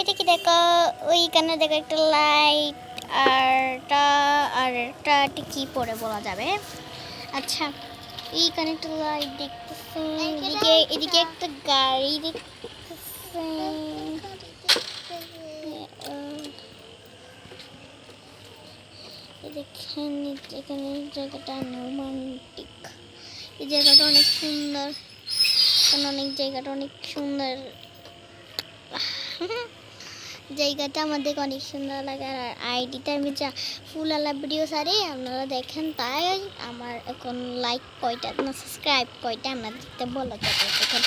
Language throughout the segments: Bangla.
এটা কি দেখো? ওইখানে দেখো একটা লাইট আর টা আর একটা কি পরে বলা যাবে? আচ্ছা এইখানে একটা লাইট দেখতেছি। এদিকে এদিকে একটা গাড়ি দেখতেছি। দেখেন, এখানে জায়গাটা রোমান্টিক এই জায়গাটা অনেক সুন্দর। এখানে অনেক জায়গাটা অনেক সুন্দর। জায়গাটা আমাদের অনেক সুন্দর লাগে। আর আইডিতে আমি যা ফুল আলা ভিডিও সারি আপনারা দেখেন, তাই আমার এখন লাইক কয়টা না সাবস্ক্রাইব কয়টা আপনাদেরকে বলা যাবে এখন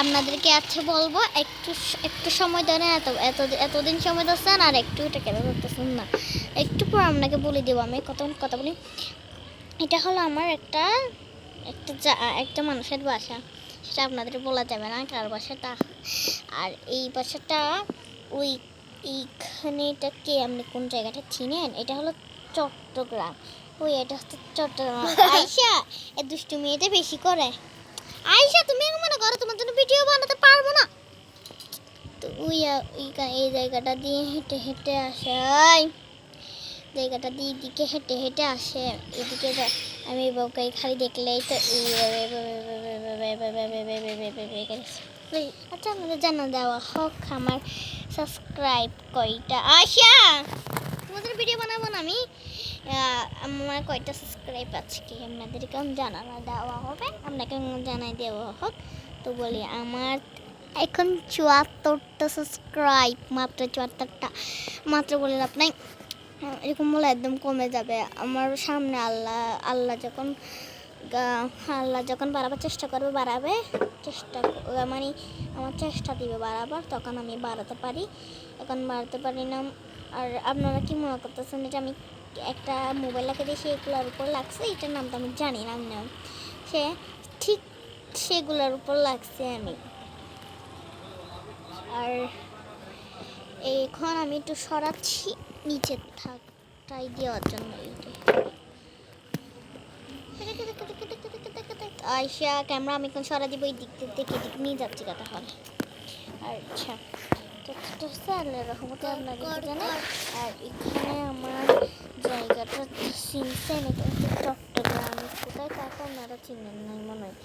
আপনাদেরকে আচ্ছা বলব, একটু একটু সময় ধরে এত এত, এতদিন সময় ধরছেন আর একটু এটা কেন ধরতেছেন না। একটু পর আপনাকে বলে দেবো, আমি কত, কথা বলি। এটা হলো আমার একটা একটা যা একটা মানুষের বাসা। সেটা আপনাদের বলা যাবে না, কার বাসাটা। আর এই বাসাটা ওই এইখানে এটা কে আপনি কোন জায়গাটা চিনেন এটা হলো চট্টগ্রাম ওই এটা হচ্ছে চট্টগ্রাম আয়সা এ দুষ্টু মেয়েটা বেশি করে আয়সা তুমি মনে করো তোমার জন্য ভিডিও বানাতে পারব না তো ওই এই জায়গাটা দিয়ে হেঁটে হেঁটে আসাই জায়গাটা দিয়ে এদিকে হেঁটে হেঁটে আসে এদিকে আমি বউকে খালি দেখলেই তো এইভাবে আচ্ছা আমাদের জানা দেওয়া হোক, আমার সাবস্ক্রাইব কয়টা? ভিডিও বানাবো না আমি? আমার কয়টা সাবস্ক্রাইব আছে কি? আপনাদেরকে দেওয়া হবে আপনাকে জানাই হোক। তো বলি, আমার এখন চুয়াত্তরটা সাবস্ক্রাইব মাত্র চুয়াত্তরটা। মাত্র বলে লাভ এরকম বলে একদম কমে যাবে। আমার সামনে আল্লাহ আল্লাহ যখন আল্লাহ যখন বাড়াবার চেষ্টা করবে, বাড়াবে, চেষ্টা মানে আমার চেষ্টা দিবে বাড়াবার, তখন আমি বাড়াতে পারি। এখন বাড়াতে পারি না। আর আপনারা কি মনে করতেছেন এটা আমি একটা মোবাইল লাগাতে দিয়ে সেগুলোর উপর লাগছে? এটার নাম তো আমি জানি না নাম। সে ঠিক সেগুলোর উপর লাগছে আমি। আর এখন আমি একটু সরাচ্ছি, নিচের থাকটাই দেওয়ার জন্য এইটা আয়সা ক্যামেরা আমি এখন সরা দিব এই দিক থেকে দিক নিয়ে যাচ্ছি কথা হলে আচ্ছা তো রহমতে জানে আর এখানে আমার জায়গাটা চিনছেন এটা হচ্ছে চট্টগ্রাম। কোথায় কাকা আপনারা চিনেন নাই মনে হয়।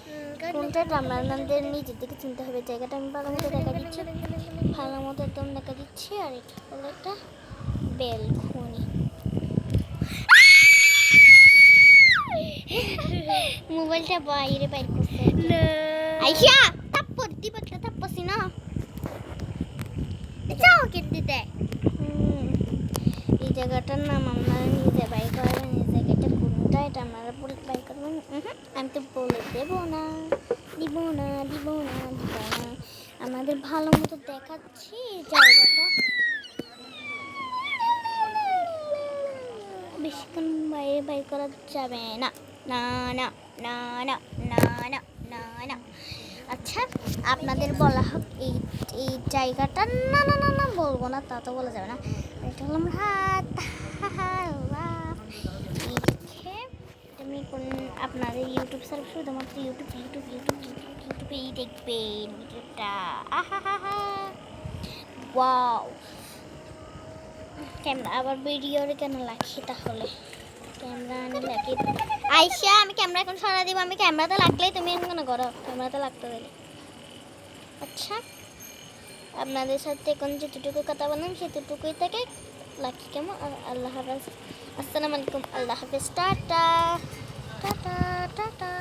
কোনটা আপনাদের নিজের দিকে চিনতে হবে জায়গাটা আমি ভালো মতো দেখা দিচ্ছি। ভালো মতো একদম দেখা দিচ্ছি আর এটা হলো একটা বেলখনি মোবাইলটা বাইরে বাইর করছে আইসা তাপ্পর না যাও কে দিতে এই জায়গাটার নাম আপনারা নিজে বাই করবেন এই জায়গাটা কোনটা এটা আপনারা বলে বাই করবেন আমি তো বলে দেবো না। দিব না দিব না দিব না। আমাদের ভালো মতো দেখাচ্ছি জায়গাটা। বেশিক্ষণ বাইরে বাইর করা যাবে না। না না না না না না না আচ্ছা আপনাদের বলা হোক, এই এই জায়গাটা, না না না না, বলব না, তা তো বলা যাবে না। এটা হলো হাত আমি কোন, আপনাদের ইউটিউব সার্চ শুধুমাত্র ইউটিউব ইউটিউব ইউটিউব ইউটিউব ইউটিউবেই দেখবেন ইউটিউবটা আহা হা হা ওয়াও কেন, আবার ভিডিওর কেন লাগছে তাহলে? আইসা, আমি ক্যামেরা এখন সরা দিব। আমি ক্যামেরাতে লাগলেই তুমি এখন কেন করো? ক্যামেরাতে লাগতে দিলে আচ্ছা আপনাদের সাথে এখন যেটুকু কথা বললাম, সেটুকুই থেকে লাকি কেমন? আল্লাহ হাফেজ। আসসালামু আলাইকুম। আল্লাহ হাফেজ। টাটা। Tata tata.